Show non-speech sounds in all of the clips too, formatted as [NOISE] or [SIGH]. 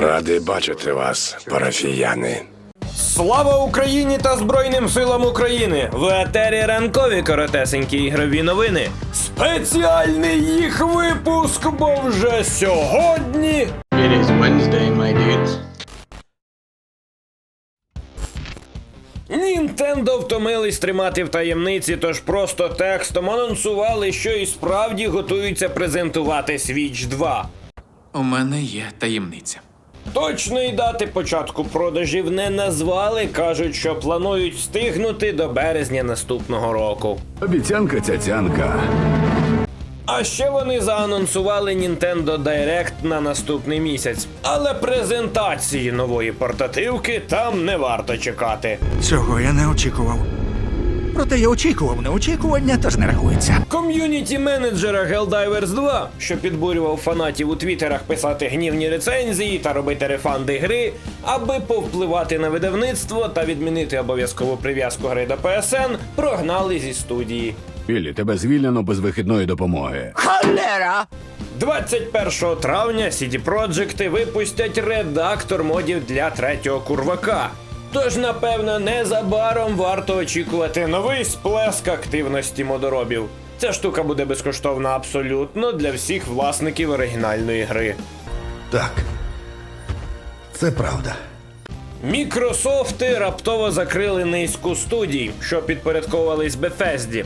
Радий бачити вас, парафіяни. Слава Україні та Збройним силам України! В етері ранкові коротесенькі ігрові новини. Спеціальний їх випуск, бо вже сьогодні. It is Wednesday, my dudes. Нінтендо втомились тримати в таємниці, тож просто текстом анонсували, що і справді готуються презентувати Switch 2. У мене є таємниця. Точної дати початку продажів не назвали, кажуть, що планують встигнути до березня наступного року. Обіцянка цяцянка. А ще вони заанонсували Nintendo Direct на наступний місяць. Але презентації нової портативки там не варто чекати. Цього я не очікував. Проте я очікував неочікування, тож не рахується. Ком'юніті менеджера Helldivers 2, що підбурював фанатів у твіттерах писати гнівні рецензії та робити рефанди гри, аби повпливати на видавництво та відмінити обов'язкову прив'язку гри до PSN, прогнали зі студії. Білі, тебе звільнено без вихідної допомоги. 21 травня CD Projekt випустять редактор модів для третього курвака. Тож, напевно, незабаром варто очікувати новий сплеск активності модоробів. Ця штука буде безкоштовна абсолютно для всіх власників оригінальної гри. Так. Це правда. Мікрософти раптово закрили низку студій, що підпорядковувались Bethesді.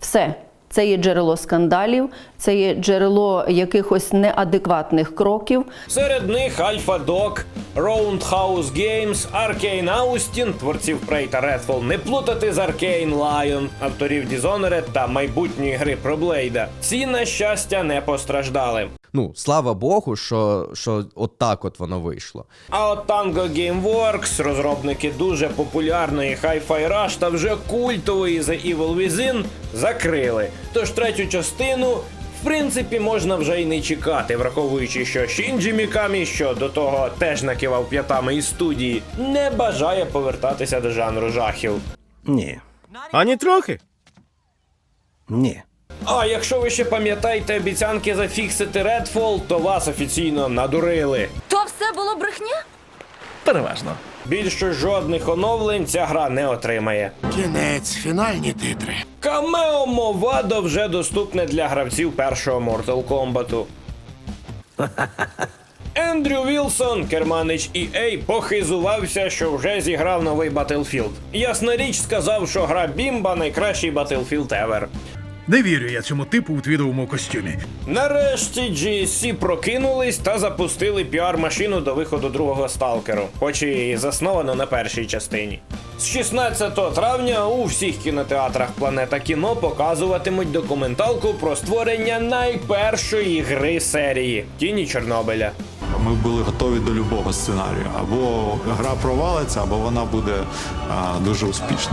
Все. Це є джерело скандалів, це є джерело якихось неадекватних кроків. Серед них Alpha Dog, Roundhouse Games, Arcane Austin, творців Prey та Redfall, не плутати з Arcane Lion, авторів Dishonored та майбутньої гри про Блейда. Ці, на щастя, не постраждали. Ну, слава Богу, що, що от так от воно вийшло. А от Tango Gameworks, розробники дуже популярної Hi-Fi Rush та вже культової The Evil Within, закрили. Тож третю частину, в принципі, можна вже й не чекати, враховуючи, що Шінджі Мікамі, що до того теж накивав п'ятами із студії, не бажає повертатися до жанру жахів. Ні. Ані трохи. Ні. А якщо ви ще пам'ятаєте обіцянки зафіксити Redfall, то вас офіційно надурили. То все було брехня? Переважно. Більше жодних оновлень ця гра не отримає. Кінець, фінальні титри. Камео Мовадо вже доступне для гравців першого Mortal Kombat. [LAUGHS] Ендрю Вілсон, керманич EA, похизувався, що вже зіграв новий Battlefield. Ясна річ сказав, що гра Бімба найкращий Battlefield ever. Не вірю я цьому типу у твідовому костюмі. Нарешті GSC прокинулись та запустили піар-машину до виходу другого сталкеру, хоч і засновано на першій частині. З 16 травня у всіх кінотеатрах Планета кіно показуватимуть документалку про створення найпершої гри серії Тіні Чорнобиля. Ми були готові до любого сценарію. Або гра провалиться, або вона буде а, дуже успішна.